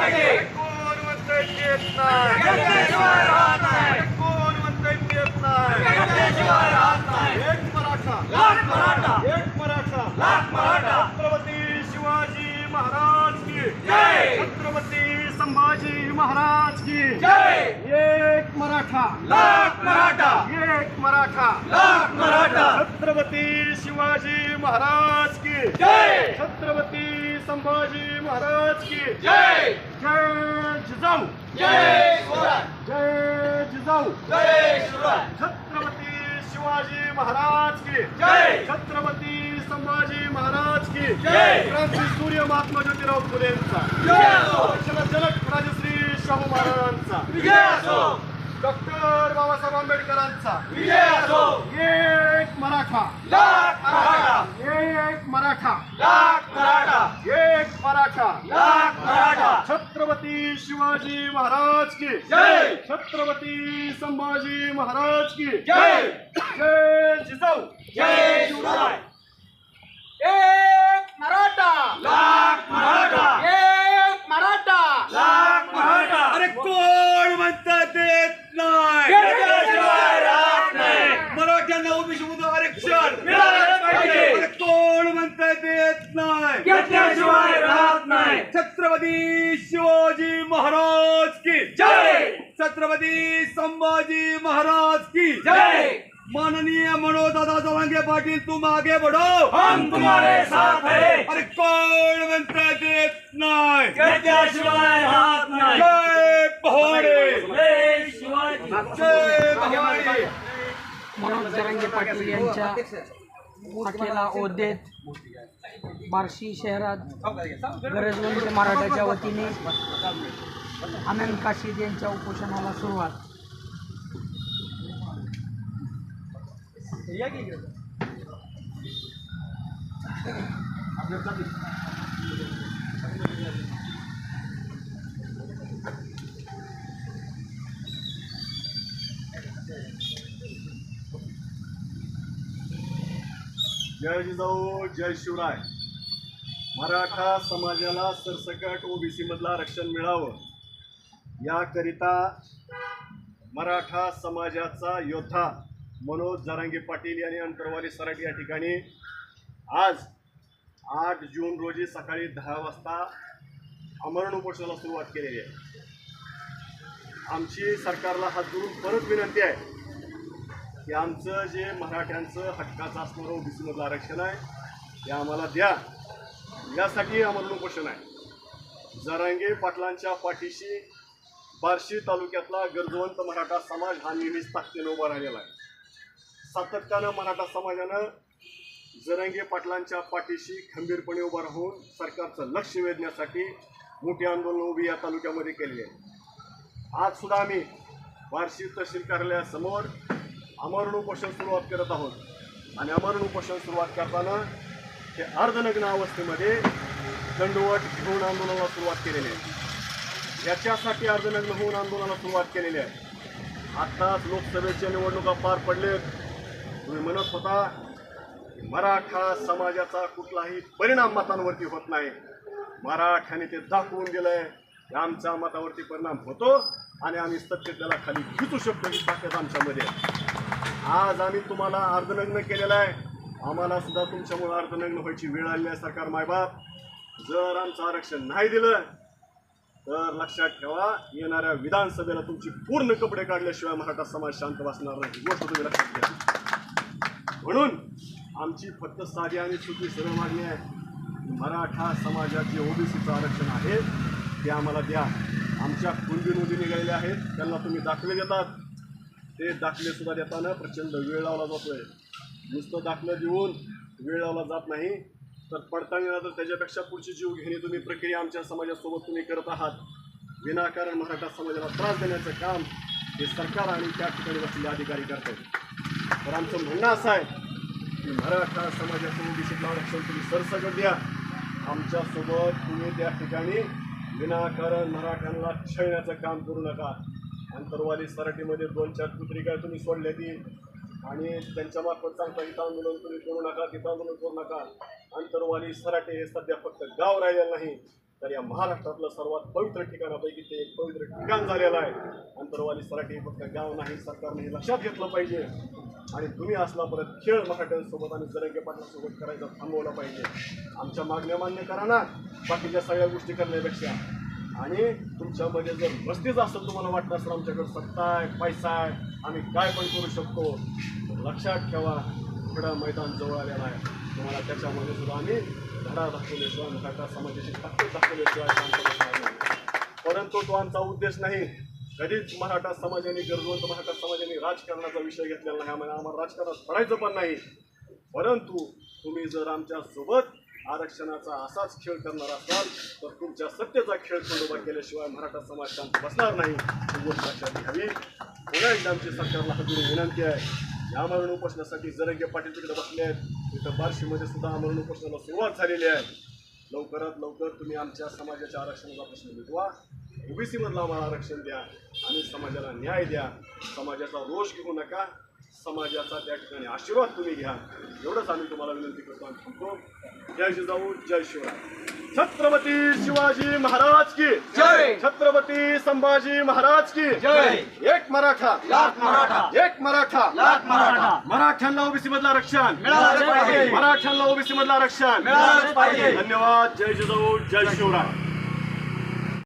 कोण म्हणतंय देत नाही कोण नाही एक मराठा. लाख मराठा. एक मराठा. लाख मराठा. छत्रपती शिवाजी महाराज की जय छत्रपती संभाजी महाराज की जय एक मराठा लाख मराठा एक मराठा लाख मराठा छत्रपती शिवाजी महाराज की. जय! छत्रपती संभाजी महाराज की. जय! जय जिजाऊ. जय जय जिजाऊ. जय छत्रपती शिवाजी महाराज की. जय! छत्रपती संभाजी महाराज की. जय. क्रांती सूर्य महात्मा ज्योतिराव फुलेंचा. असो. जनक राजश्री शाहू महाराजांचा. डॉक्टर बाबासाहेब आंबेडकरांचा. विजय असो एक मराठा. लाख मराठा एक मराठा. लाख मराठा एक मराठा. लाख मराठा छत्रपती शिवाजी महाराज की. जय. छत्रपती संभाजी महाराज की. जय. जय जिजाऊ. जय शिवराय एक मराठा लाख मराठा एक मराठा लाख मराठा अरे कोण म्हणतात देत नाही घेतल्याशिवाय राहत नाही मराठ्यांना ओबीसी मध्ये आरक्षण मिळालंच पाहिजे. अरे कोण म्हणतात देत नाही. घेतल्याशिवाय राहत नाही. छत्रपती शिवाजी महाराज की जय! छत्रपती संभाजी महाराज की जय! माननीय मनोदादा जवांगे पाटील तुम आगे बढ़ो. हम तुम्हारे साथ है. अरे कोण म्हणतात देत नाही. घेतल्याशिवाय राहत नाही. जय पहाडे जय शिवाजी जय पहाडे मनोज जरांगे पाटील यांच्या हाकेला ओदेत बार्शी शहरात गरजवंत म्हणजे मराठाच्या वतीने आनंद काशीद यांच्या उपोषणाला सुरुवात. जय जिजाऊ जय शिवराय. मराठा समाजाला सरसकट ओबीसीमधला आरक्षण मिळावं याकरिता मराठा समाजाचा योद्धा मनोज जरांगे पाटील यांनी अंतरवाली सराट या ठिकाणी आज आठ जून रोजी सकाळी दहा वाजता अमरण उपोषणाला सुरुवात केलेली आहे. आमची सरकारला हात जोडून परत विनंती आहे. की आमचं जे मराठ्यांचं हक्काचं असणारं ओबीसीमधलं आरक्षण आहे ते आम्हाला द्या. यासाठी आम्हाला उपोषण आहे. जरांगे पाटलांच्या पाठीशी बार्शी तालुक्यातला गरजवंत मराठा समाज हा नेहमीच ताकदीनं उभा राहिलेला आहे. सातत्यानं मराठा समाजानं जरांगे पाटलांच्या पाठीशी खंबीरपणे उभा राहून सरकारचं लक्ष वेधण्यासाठी मोठी आंदोलन उभी या तालुक्यामध्ये केलेली आहे आज सुद्धा आम्ही बार्शी तहसील कार्यालयासमोर अमरण उपोषण सुरुवात करत आहोत. आणि अमरण उपोषण सुरुवात करताना ते अर्धनग्न अवस्थेमध्ये दंडवट घेऊन आंदोलनाला सुरुवात केलेली आहे. याच्यासाठी अर्धनग्न होऊन आंदोलनाला सुरुवात केलेली आहे. आत्ताच लोकसभेच्या निवडणुका पार पडलेत. तुम्ही म्हणत होता मराठा समाजाचा कुठलाही परिणाम मतांवरती होत नाही. मराठ्याने ते दाखवून दिलंय. की आमच्या मतावरती परिणाम होतो आणि आम्ही सत्य त्याला खाली खिचू शकतो ही ताकद आमच्यामध्ये आहे. आज आम्ही तुम्हाला अर्धनग्न केलेलं आहे. आम्हाला सुद्धा तुमच्यामुळे अर्धनग्न व्हायची वेळ आली आहे सरकार मायबाप. जर आमचं आरक्षण नाही दिलं तर लक्षात ठेवा येणाऱ्या विधानसभेला तुमची पूर्ण कपडे काढल्याशिवाय मराठा समाज शांत बसणार नाही. गोष्ट तुम्ही लक्षात घ्या. म्हणून आमची फक्त साधी आणि सुखी सरळ मागणी आहे. की मराठा समाजाचे ओबीसीचं आरक्षण आहे ते आम्हाला द्या. आमच्या कुणबी नोंदी निघालेल्या आहेत त्यांना तुम्ही दाखले देतात. ते दाखले सुद्धा देताना प्रचंड वेळ लावला जातोय. नुसतं दाखलं देऊन वेळ लावला जात नाही. तर पडताळणी तर त्याच्यापेक्षा पुढची जीव घेणे तुम्ही प्रक्रिया आमच्या समाजासोबत तुम्ही करत आहात. विनाकारण मराठा समाजाला त्रास देण्याचं काम हे सरकार आणि त्या ठिकाणी बसलेले अधिकारी करतात तर आमचं म्हणणं असं आहे की मराठा समाजाचं ओबीसीतलं आरक्षण तुम्ही सरसकट द्या. आमच्यासोबत तुम्ही त्या ठिकाणी विनाकारण मराठ्यांना छळण्याचं काम करू नका. अंतरवाली सराटीमध्ये दोन चार पुत्रिका तुम्ही सोडल्या ती. आणि त्यांच्या मार्फत सांगता इथं आंदोलन तुम्ही करू नका तिथं आंदोलन करू नका. अंतरवाली सराटे हे सध्या फक्त गाव राहिलेलं नाही तर या महाराष्ट्रातलं सर्वात पवित्र ठिकाणापैकी ते एक पवित्र ठिकाण झालेलं आहे. अंतरवाली सराटे हे फक्त गाव नाही सरकारने हे लक्षात घेतलं पाहिजे. आणि तुम्ही असला परत खेळ मराठ्यांसोबत आणि जरंगे पाटलांसोबत करायचा थांबवला पाहिजे. आमच्या मागण्या मान्य करा ना. बाकीच्या सगळ्या गोष्टी करण्यापेक्षा. आणि तुमच्यामध्ये जर मस्तीच असेल तुम्हाला वाटत असेल आमच्याकडे सत्ता आहे पैसा आहे आम्ही काय पण करू शकतो लक्षात ठेवा थोडा मैदान जवळ आलेला आहे. तुम्हाला त्याच्यामध्ये सुद्धा आम्ही धडा दाखवल्याशिवाय मराठा समाजाची ताकद दाखवल्याशिवाय परंतु तो आमचा उद्देश नाही. कधीच मराठा समाजाने गरजवंत मराठा समाजाने राजकारणाचा विषय घेतलेला नाही. आम्हाला आम्हाला राजकारणात पडायचं पण नाही. परंतु तुम्ही जर आमच्यासोबत आरक्षणाचा असाच खेळ करणार असाल तर तुमच्या सत्तेचा खेळ खंडोबा केल्याशिवाय मराठा समाज शांत बसणार नाही. ही गोष्ट लक्षात घ्यावी. पुन्हा एकदा आमची सरकारला हात विनंती आहे. या आमरण उपोषणासाठी जरंगे पाटील तिकडे बसले आहेत. इथं बार्शीमध्ये सुद्धा आमरण उपोषणाला सुरुवात झालेली आहे. लवकरात लवकर तुम्ही आमच्या समाजाच्या आरक्षणाचा प्रश्न मिटवा. ओबीसीमधला आम्हाला आरक्षण द्या आणि समाजाला न्याय द्या. समाजाचा रोष घेऊ नका. समाजाचा त्या ठिकाणी आशीर्वाद तुम्ही घ्या एवढंच आम्ही तुम्हाला विनंती करतो आणि थांबतो जय जिजाऊ जय शिवराय छत्रपती शिवाजी महाराज की जय. छत्रपती संभाजी महाराज की जय. एक मराठा लाख मराठा. एक मराठा लाख मराठा. मराठ्यांना ओबीसी मधलं पाहिजे. मराठ्यांना ओबीसी मधलं मिळालंच पाहिजे. धन्यवाद जय जिजाऊ जय शिवराय